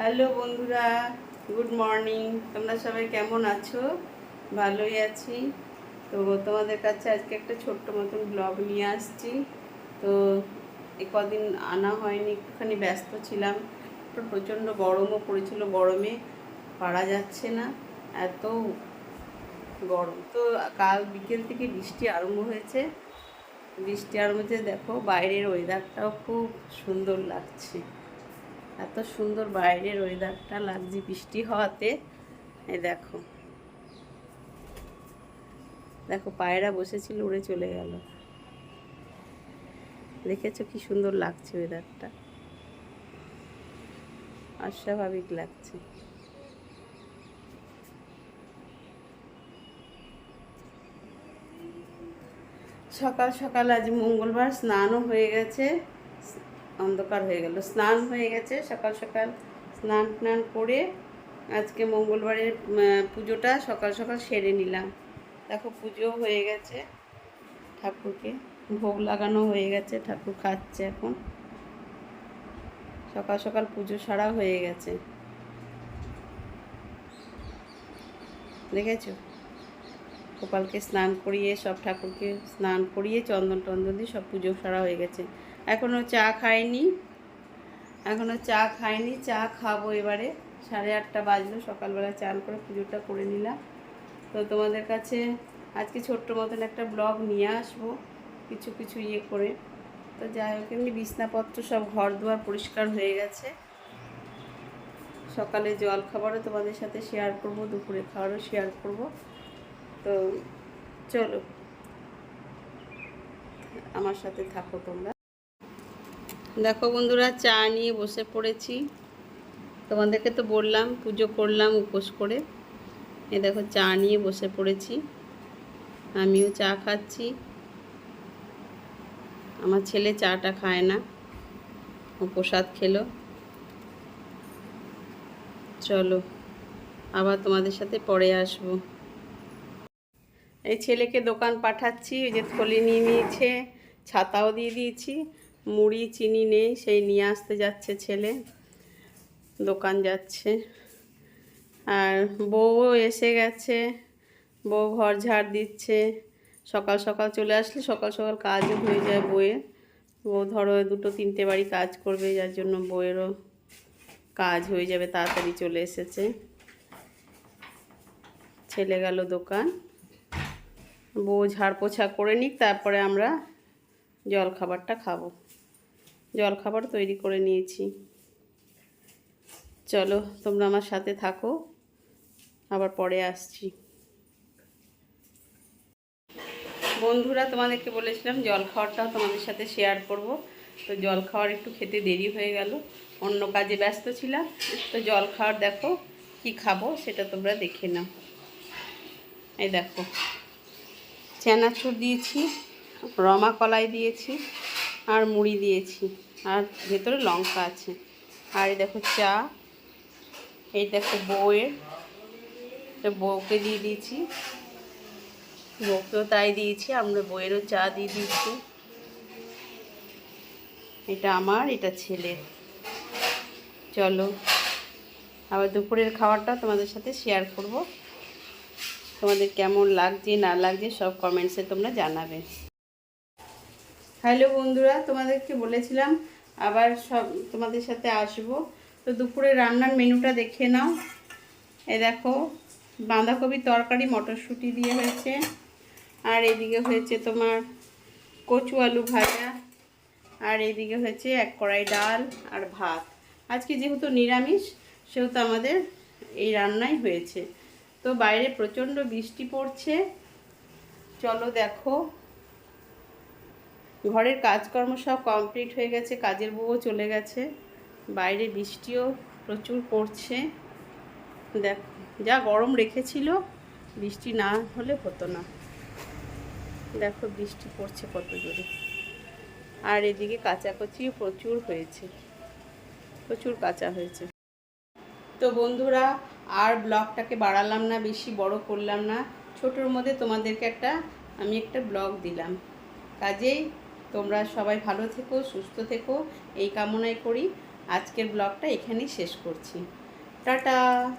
Hello বন্ধুরা, good morning. তোমরা সবাই কেমন আছো? ভালোই আছি। তো তোমাদের কাছে আজকে একটা ছোট্ট মতন ব্লগ নিয়ে আসছি। তো এ কদিন আনা হয়নি, একটুখানি ব্যস্ত ছিলাম। প্রচণ্ড গরমও পড়েছিল, গরমে পারা যাচ্ছে না, এত গরম। তো কাল বিকেল থেকে বৃষ্টি আরম্ভ হয়েছে। বৃষ্টি আরম্ভ হয়েছে, দেখো বাইরের ওয়েদারটাও খুব সুন্দর লাগছে। এত সুন্দর বাইরের ওয়েদারটা লাগছে বৃষ্টি হওয়াতে। এই দেখো। দেখো, পায়রা বসেছিল, উড়ে চলে গেল। দেখেছ কি সুন্দর লাগছে ওয়েদারটা অস্বাভাবিক লাগছে। সকাল সকাল আজ মঙ্গলবার স্নানও হয়ে গেছে। অন্ধকার হয়ে গেল। স্নান হয়ে গেছে সকাল সকাল। স্নান টান করে আজকে মঙ্গলবারের পুজোটা সকাল সকাল সেরে নিলাম। দেখো পুজো হয়ে গেছে। ঠাকুরকে ভোগ লাগানো হয়ে গেছে, ঠাকুর খাচ্ছে এখন। সকাল সকাল পুজো সারা হয়ে গেছে। দেখেছ? গোপালকে স্নান করিয়ে, সব ঠাকুরকে স্নান করিয়ে, চন্দন টন্দন দিয়ে সব পুজো সারা হয়ে গেছে। এখনও চা খাইনি এখনও চা খাইনি, চা খাব এবারে। সাড়ে আটটা বাজলো, সকালবেলা চান করে পুজোটা করে নিলাম। তো তোমাদের কাছে আজকে ছোট্ট মতন একটা ব্লগ নিয়ে আসব, কিছু কিছু ইয়ে করে। তো যাই হোক, এমনি বিছনাপত্র সব ঘর দুয়ার পরিষ্কার হয়ে গেছে। সকালে জল খাবারও তোমাদের সাথে শেয়ার করব, দুপুরে খাবারও শেয়ার করব। তো চলো, আমার সাথে থাকো তোমরা। দেখো বন্ধুরা, চা নিয়ে বসে পড়েছি। তোমাদেরকে তো বললাম, পুজো করলাম উপোস করে। এ দেখো, চা নিয়ে বসে পড়েছি। আমিও চা খাচ্ছি। আমার ছেলে চাটা খায় না। ও প্রসাদ খেলো। চলো, আবার তোমাদের সাথে পরে আসব। এই ছেলেকে দোকান পাঠাচ্ছি, ওই যে থলি নিয়ে নিয়েছে, ছাতাও দিয়ে দিয়েছি, মুড়ি, চিনি নেই, সেই নিয়ে আসতে যাচ্ছে ছেলে, দোকান যাচ্ছে। আর বউও এসে গেছে, বউ ঘর ঝাড় দিচ্ছে, সকাল সকাল চলে আসলে সকাল সকাল কাজও হয়ে যায় বউয়ের। বউ ধরো দুটো তিনটে বাড়ি কাজ করবে, যার জন্য বউয়েরও কাজ হয়ে যাবে, তাড়াতাড়ি চলে এসেছে। ছেলে গেল দোকান। বউ ঝাড় পোছা করে নিক, তারপরে আমরা জল খাবারটা খাব। জল খাবার তৈরি করে নিয়েছি। চলো, তোমরা আমার সাথে থাকো। আবার পরে আসছি। বন্ধুরা, তোমাদেরকে বলেছিলাম জল খাওয়ারটাও তোমাদের সাথে শেয়ার করব। তো জল খাওয়ার একটু খেতে দেরি হয়ে গেল। অন্য কাজে ব্যস্ত ছিলাম। তো জল খাওয়ার দেখো কি খাব, সেটা তোমরা দেখে নাও। এই দেখো। চানাচুর দিয়েছি, রমা কলাই দিয়েছি আর মুড়ি দিয়েছি। আর ভেতরে লঙ্কা আছে। আর এই দেখো চা, এই দেখো বউয়ের। বউকে দিয়ে দিয়েছি। বউকেও তাই দিয়েছি, আমরা বউয়েরও চা দিয়ে দিয়েছি। এটা আমার, এটা ছেলের। চলো, আবার দুপুরের খাবারটা তোমাদের সাথে শেয়ার করব। তোমাদের কেমন লাগছে, না লাগছে, সব কমেন্টসে তোমরা জানাবে। হ্যালো বন্ধুরা, তোমাদেরকে বলেছিলাম আবার সব তোমাদের সাথে আসব। তো দুপুরে রান্নার মেনুটা দেখে নাও। এ দেখো, বাঁধাকপি তরকারি, মটরশুঁটি দিয়ে হয়েছে। আর এদিকে হয়েছে তোমার কচু আলু ভাজা। আর এদিকে হয়েছে এক কড়াই ডাল আর ভাত। আজকে যেহেতু নিরামিষ, সেহেতু আমাদের এই রান্নাই হয়েছে। তো বাইরে প্রচণ্ড বৃষ্টি পড়ছে। চলো দেখো। ঘরের কাজকর্ম সব কমপ্লিট হয়ে গেছে, কাজের বউও চলে গেছে। বাইরে বৃষ্টিও প্রচুর পড়ছে। দেখ, যা গরম রেখেছিল, বৃষ্টি না হলে হতো না। দেখো বৃষ্টি পড়ছে কত জোরে। আর এদিকে কাচাকচিও প্রচুর হয়েছে। প্রচুর কাঁচা হয়েছে। তো বন্ধুরা আর ব্লগটাকে বাড়ালাম না, বেশি বড় করলাম না। ছোটোর মধ্যে তোমাদেরকে একটা, আমি একটা ব্লগ দিলাম। কাজেই তোমরা সবাই ভালো থেকো, সুস্থ থেকো, এই কামনাই করি। আজকের ব্লগটা এখানেই শেষ করছি। টাটা!